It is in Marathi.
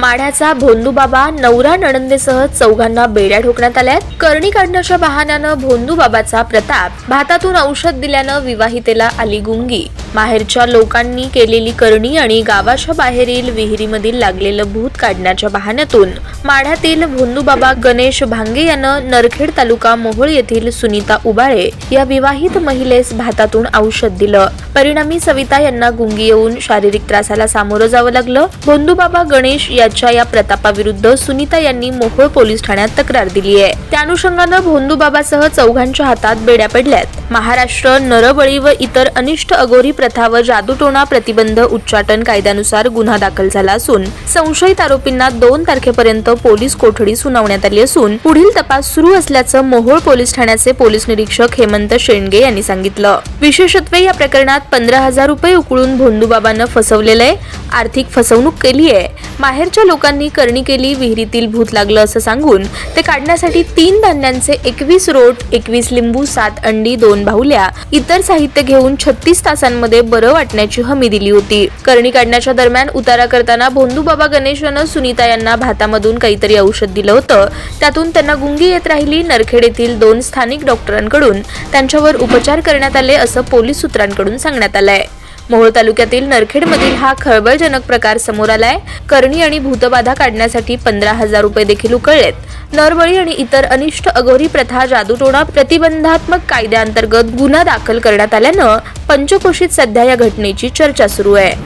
माढ्याचा भोंदूबाबा नवरा नणंदेसह चौघांना बेड्या ठोकण्यात आल्यात करणी काढण्याच्या बहाण्यानं भोंदूबाबाचा प्रताप भातातून औषध दिल्यानं विवाहितेला आली गुंगी. माहेरच्या लोकांनी केलेली करणी आणि गावाच्या बाहेरील विहिरीमधील लागलेलं भूत काढण्याच्या बहाण्यातून माढ्यातील भोंदूबाबा गणेश भांगे यानं नरखेड तालुका मोहोळ येथील सुनीता उबाळे या विवाहित महिलेस भातातून औषध दिलं. परिणामी सविता यांना गुंगी येऊन शारीरिक त्रासाला सामोरं जावं लागलं. भोंदूबाबा गणेश याच्या या प्रतापाविरुद्ध सुनीता यांनी मोहोळ पोलीस ठाण्यात तक्रार दिली आहे. त्या अनुषंगानं भोंदूबाबासह चौघांच्या हातात बेड्या पडल्यात. महाराष्ट्र नरबळी व इतर अनिष्ट अगोरी प्रथा व जादूटोणा प्रतिबंध उच्चाटन कायद्यानुसार गुन्हा दाखल झाला असून संशयित आरोपींना दोन तारखेपर्यंत पोलीस कोठडी सुनावण्यात आली असून पुढील तपास सुरू असल्याचं मोहोळ पोलीस ठाण्याचे पोलीस निरीक्षक हेमंत शेंडगे यांनी सांगितलं. विशेषत्वे या प्रकरणात पंधरा हजार रुपये उकळून भोंदूबाबानं फसवलेलं आहे आर्थिक फसवणूक केली आहे. माहेरच्या लोकांनी करणी केली विहिरीतील भूत लागलं असं सांगून ते काढण्यासाठी तीन धान्यांचे एकवीस रोट एकवीस लिंबू सात अंडी दोन बाहुल्या इतर साहित्य घेऊन छत्तीस तासांमध्ये बरं वाटण्याची हमी दिली होती. करणी काढण्याच्या दरम्यान उतारा करताना भोंदूबाबा गणेश यानं सुनीता यांना भातामधून काहीतरी औषध दिलं होतं. त्यातून त्यांना गुंगी येत राहिली. नरखेड येथील दोन स्थानिक डॉक्टरांकडून त्यांच्यावर उपचार करण्यात आले असं पोलीस सूत्रांकडून सांगण्यात आलंय. मोहोळ तालुक्यातील नरखेडमधील हा खळबळजनक प्रकार समोर आलाय. करणी आणि भूतबाधा काढण्यासाठी पंधरा हजार रुपये देखील उकळलेत. नरबळी आणि इतर अनिष्ट अघोरी प्रथा जादूटोणा प्रतिबंधात्मक कायद्याअंतर्गत गुन्हा दाखल करण्यात आल्यानं पंचकोशीत सध्या या घटनेची चर्चा सुरू आहे.